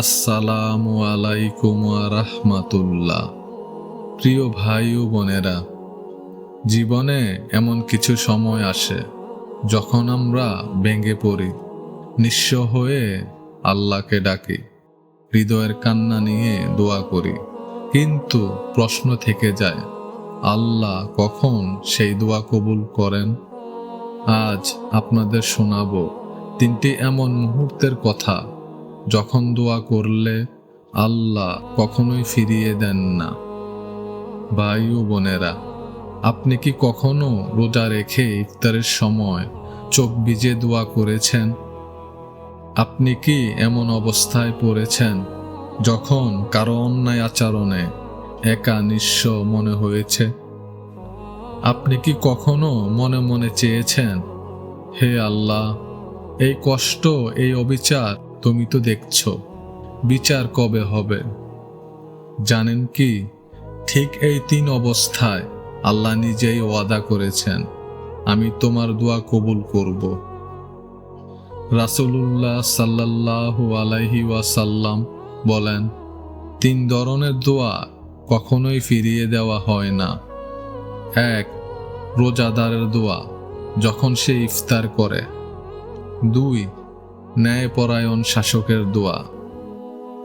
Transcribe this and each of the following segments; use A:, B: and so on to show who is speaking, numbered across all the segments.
A: আসসালামু আলাইকুম রাহমাতুল্লাহ। প্রিয় ভাই ও বোনেরা, জীবনে এমন কিছু সময় আসে যখন আমরা ভেঙে পড়ি, নিঃস্ব হয়ে আল্লাহকে ডাকি, হৃদয়ের কান্না নিয়ে দোয়া করি। কিন্তু প্রশ্ন থেকে যায়, আল্লাহ কখন সেই দোয়া কবুল করেন? আজ আপনাদের শোনাবো তিনটি এমন মুহূর্তের কথা যখন দোয়া করলে আল্লাহ কখনোই ফিরিয়ে দেন না। ভাই ও বোনেরা, আপনি কি কখনো রোজা রেখে ইফতারের সময় চোখ ভিজে দোয়া করেছেন? আপনি কি এমন অবস্থায় পড়েছেন যখন কারও অন্যায় আচরণে একা নিঃস্ব মনে হয়েছে? আপনি কি কখনো মনে মনে চেয়েছেন, হে আল্লাহ, এই কষ্ট, এই অবিচার তুমি তো দেখছ, বিচার কবে হবে? জানেন কি, ঠিক এই তিন অবস্থায় আল্লাহ নিজেই ওয়াদা করেছেন, আমি তোমার দোয়া কবুল করব। রাসূলুল্লাহ সাল্লাল্লাহু আলাইহি ওয়াসাল্লাম বলেন, তিন ধরনের দোয়া কখনোই ফিরিয়ে দেওয়া হয় না। এক, রোজাদারের দোয়া, যখন সে ইফতার করে। দুই ন্যায়পরায়ণ শাসকের দোয়া।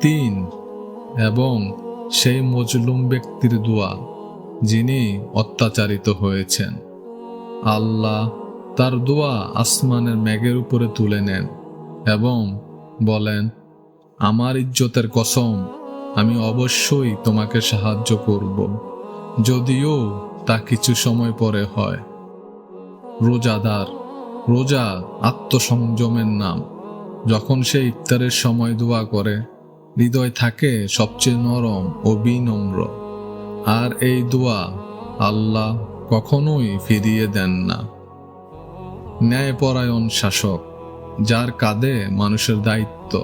A: তিন, এবং সেই মজলুম ব্যক্তির দোয়া, যিনি অত্যাচারিত হয়েছেন। আল্লাহ তার দোয়া আসমানের মেঘের উপরে তুলে নেন এবং বলেন, আমার ইজ্জতের কসম, আমি অবশ্যই তোমাকে সাহায্য করব, যদিও তা কিছু সময় পরে হয়। রোজাদার, রোজা আত্মসংযমের নাম। যখন সে ইফতারের সময় দোয়া করে, হৃদয় থাকে সবচেয়ে নরম ও বিনম্র। আর এই দোয়া আল্লাহ কখনোই ফিরিয়ে দেন না। ন্যায়পরায়ণ শাসক, যার কাঁধে মানুষের দায়িত্ব,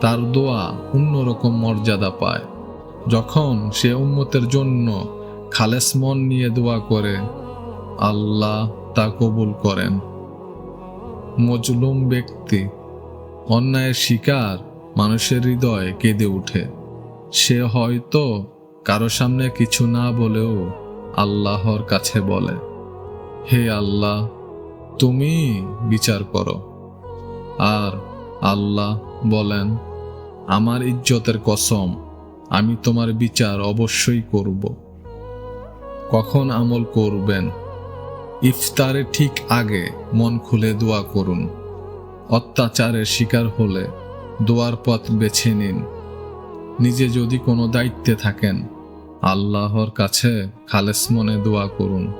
A: তার দোয়া অন্যরকম মর্যাদা পায়। যখন সে উম্মতের জন্য খালেস মন নিয়ে দোয়া করে, আল্লাহ তা কবুল করেন। মজলুম ব্যক্তি অন্যায়ের শিকার মানুষের হৃদয় কেঁদে ওঠে সে হয়তো কারও সামনে কিছু না বলেও আল্লাহর কাছে বলে, হে আল্লাহ, তুমি বিচার করো। আর আল্লাহ বলেন, আমার ইজ্জতের কসম, আমি তোমার বিচার অবশ্যই করব। কখন আমল করবেন? ইফতারের ঠিক আগে মন খুলে দোয়া করুন। অত্যাচারের শিকার হলে দোয়ার পথ বেছে নিন। নিজে যদি কোনো দায়িত্বে থাকেন, আল্লাহর কাছে খালেস মনে দোয়া করুন।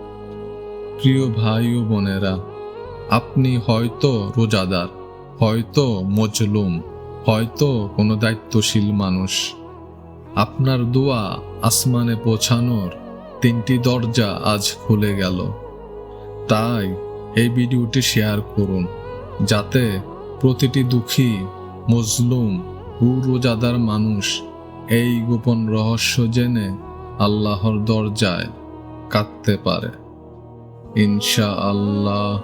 A: প্রিয় ভাই ও বোনেরা, আপনি হয়তো রোজাদার, হয়তো মজলুম, হয়তো কোনো দায়িত্বশীল মানুষ। আপনার দোয়া আসমানে পৌঁছানোর তিনটি দরজা আজ খুলে গেল। তাই এই ভিডিওটি শেয়ার করুন। যাতে প্রতিটি দুঃখী মজলুম ও রোজাদার মানুষ এই গোপন রহস্য জেনে আল্লাহর দরজায় কাঁদতে পারে। ইনশা আল্লাহ